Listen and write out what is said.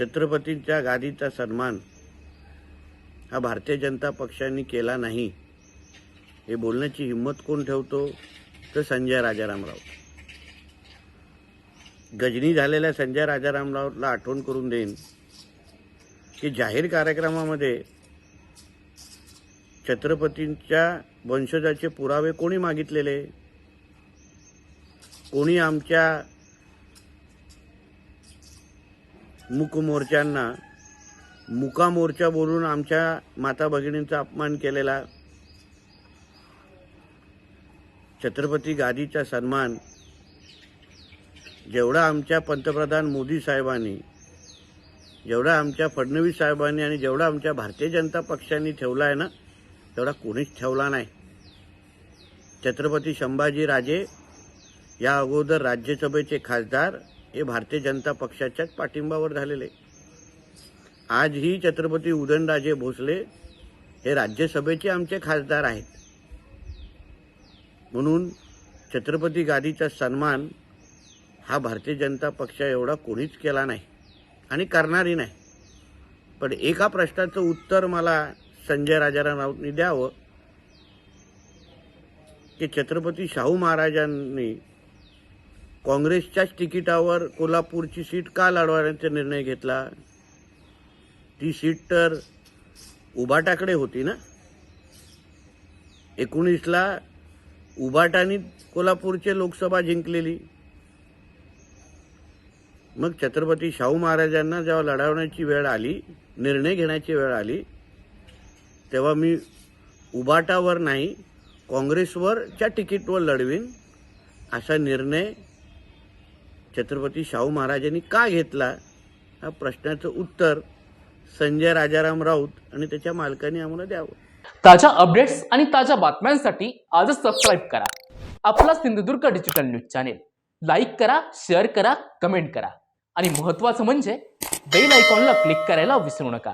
छत्रपतींच्या गादीचा सन्मान हा भारतीय जनता पक्षाने केला नाही हे बोलण्याची हिंमत कोण ठेवतो तर संजय राजाराम राऊत गजनी झालेल्या संजय राजाराम राऊतला आठवण करून देईन की जाहीर कार्यक्रमामध्ये छत्रपतींच्या वंशजाचे पुरावे कोणी मागितलेले? कोणी आमच्या मुकमोर्चांना मुका मोर्चा बोलून आमच्या माता भगिनींचा अपमान केलेला. छत्रपती गादीचा सन्मान. जेवढा आमच्या पंतप्रधान मोदी साहेबांनी जेवढा आमच्या फडणवीस साहेबांनी आणि जेवढा आमच्या भारतीय जनता पक्षाने ठेवला आहे ना तेवढा कोणीच ठेवला नाही. छत्रपती संभाजी राजे या अगोदर राज्यसभेचे खासदार हे भारतीय जनता पक्षाच्याच पाठिंबावर झालेले. आजही छत्रपती उदयनराजे भोसले हे राज्यसभेचे आमचे खासदार आहेत. म्हणून छत्रपती गादीचा सन्मान हा भारतीय जनता पक्ष एवढा कोणीच केला नाही आणि करणारही नाही. पण एका प्रश्नाचं उत्तर मला संजय राजाराम राऊतनी द्यावं की छत्रपती शाहू महाराजांनी काँग्रेसच्याच तिकिटावर कोल्हापूरची सीट का लढवण्याचा निर्णय घेतला? ती सीट तर उबाटाकडे होती ना? एकोणीसला उबाटाने कोल्हापूरचे लोकसभा जिंकलेली. मग छत्रपती शाहू महाराजांना जेव्हा लढवण्याची वेळ आली निर्णय घेण्याची वेळ आली तेव्हा मी उबाटावर नाही काँग्रेसवरच्या तिकीटवर लढवीन असा निर्णय छत्रपती शाहू महाराजांनी का घेतला? हा प्रश्नाचं उत्तर संजय राजाराम राऊत आणि त्याच्या मालकाने आम्हाला द्यावं. ताज्या अपडेट्स आणि ताज्या बातम्यांसाठी आजच सबस्क्राईब करा. आपला Sindhudurg digital news channel like करा शेअर करा कमेंट करा. आणि महत्त्वाचं म्हणजे बेल आयकॉनला क्लिक करायला विसरू नका.